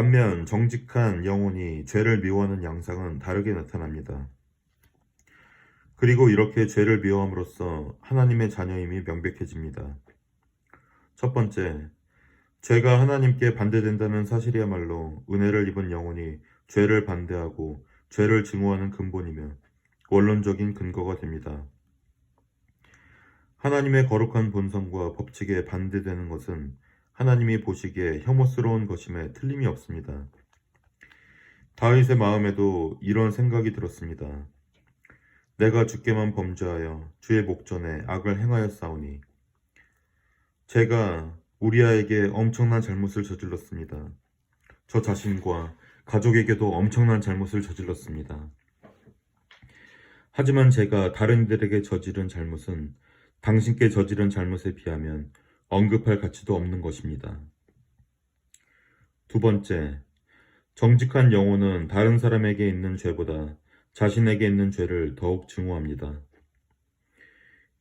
반면 정직한 영혼이 죄를 미워하는 양상은 다르게 나타납니다. 그리고 이렇게 죄를 미워함으로써 하나님의 자녀임이 명백해집니다. 첫 번째, 죄가 하나님께 반대된다는 사실이야말로 은혜를 입은 영혼이 죄를 반대하고 죄를 증오하는 근본이며 원론적인 근거가 됩니다. 하나님의 거룩한 본성과 법칙에 반대되는 것은 하나님이 보시기에 혐오스러운 것임에 틀림이 없습니다. 다윗의 마음에도 이런 생각이 들었습니다. 내가 주께만 범죄하여 주의 목전에 악을 행하였사오니 제가 우리아에게 엄청난 잘못을 저질렀습니다. 저 자신과 가족에게도 엄청난 잘못을 저질렀습니다. 하지만 제가 다른 이들에게 저지른 잘못은 당신께 저지른 잘못에 비하면 언급할 가치도 없는 것입니다. 두 번째, 정직한 영혼은 다른 사람에게 있는 죄보다 자신에게 있는 죄를 더욱 증오합니다.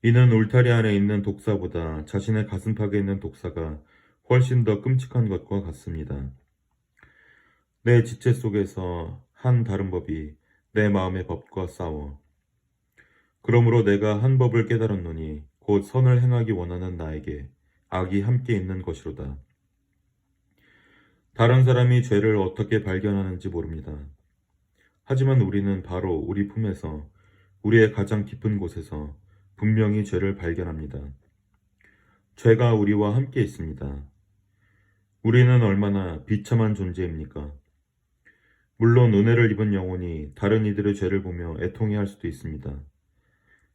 이는 울타리 안에 있는 독사보다 자신의 가슴팍에 있는 독사가 훨씬 더 끔찍한 것과 같습니다. 내 지체 속에서 한 다른 법이 내 마음의 법과 싸워. 그러므로 내가 한 법을 깨달았노니 곧 선을 행하기 원하는 나에게 악이 함께 있는 것이로다. 다른 사람이 죄를 어떻게 발견하는지 모릅니다. 하지만 우리는 바로 우리 품에서 우리의 가장 깊은 곳에서 분명히 죄를 발견합니다. 죄가 우리와 함께 있습니다. 우리는 얼마나 비참한 존재입니까? 물론 은혜를 입은 영혼이 다른 이들의 죄를 보며 애통해 할 수도 있습니다.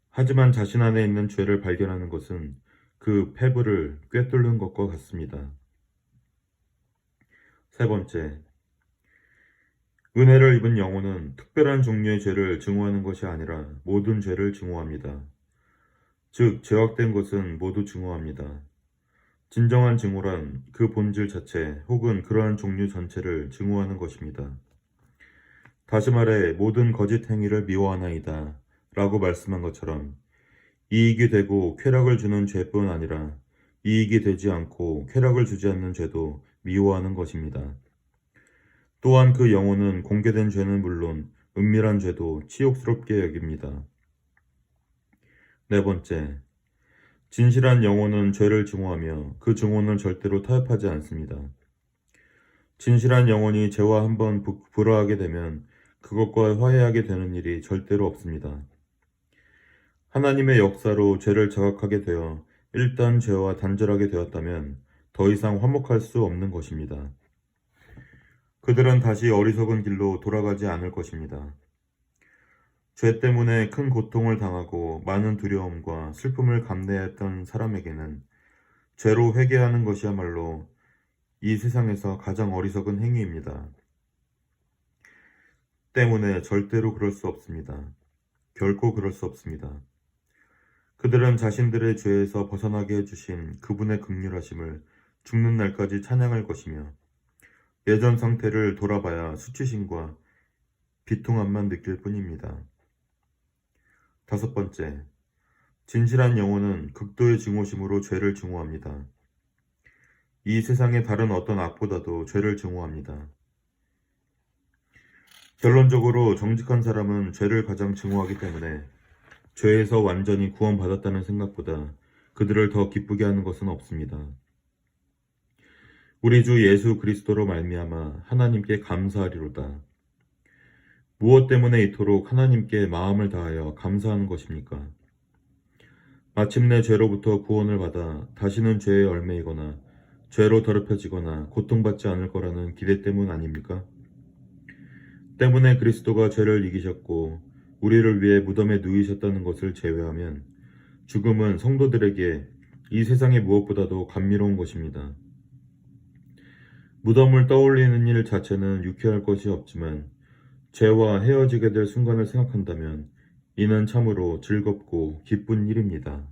하지만 자신 안에 있는 죄를 발견하는 것은 그 패부를 꿰뚫는 것과 같습니다. 세 번째, 은혜를 입은 영혼은 특별한 종류의 죄를 증오하는 것이 아니라 모든 죄를 증오합니다. 즉, 죄악된 것은 모두 증오합니다. 진정한 증오란 그 본질 자체 혹은 그러한 종류 전체를 증오하는 것입니다. 다시 말해 모든 거짓 행위를 미워하나이다 라고 말씀한 것처럼 이익이 되고 쾌락을 주는 죄뿐 아니라 이익이 되지 않고 쾌락을 주지 않는 죄도 미워하는 것입니다. 또한 그 영혼은 공개된 죄는 물론 은밀한 죄도 치욕스럽게 여깁니다. 네 번째, 진실한 영혼은 죄를 증오하며 그 증오는 절대로 타협하지 않습니다. 진실한 영혼이 죄와 한번 불화하게 되면 그것과 화해하게 되는 일이 절대로 없습니다. 하나님의 역사로 죄를 자각하게 되어 일단 죄와 단절하게 되었다면 더 이상 화목할 수 없는 것입니다. 그들은 다시 어리석은 길로 돌아가지 않을 것입니다. 죄 때문에 큰 고통을 당하고 많은 두려움과 슬픔을 감내했던 사람에게는 죄로 회개하는 것이야말로 이 세상에서 가장 어리석은 행위입니다. 때문에 절대로 그럴 수 없습니다. 결코 그럴 수 없습니다. 그들은 자신들의 죄에서 벗어나게 해주신 그분의 극률하심을 죽는 날까지 찬양할 것이며 예전 상태를 돌아봐야 수치심과 비통함만 느낄 뿐입니다. 다섯 번째, 진실한 영혼은 극도의 증오심으로 죄를 증오합니다. 이 세상의 다른 어떤 악보다도 죄를 증오합니다. 결론적으로 정직한 사람은 죄를 가장 증오하기 때문에 죄에서 완전히 구원받았다는 생각보다 그들을 더 기쁘게 하는 것은 없습니다. 우리 주 예수 그리스도로 말미암아 하나님께 감사하리로다. 무엇 때문에 이토록 하나님께 마음을 다하여 감사하는 것입니까? 마침내 죄로부터 구원을 받아 다시는 죄에 얽매이거나 죄로 더럽혀지거나 고통받지 않을 거라는 기대 때문 아닙니까? 때문에 그리스도가 죄를 이기셨고 우리를 위해 무덤에 누이셨다는 것을 제외하면 죽음은 성도들에게 이 세상의 무엇보다도 감미로운 것입니다. 무덤을 떠올리는 일 자체는 유쾌할 것이 없지만 죄와 헤어지게 될 순간을 생각한다면 이는 참으로 즐겁고 기쁜 일입니다.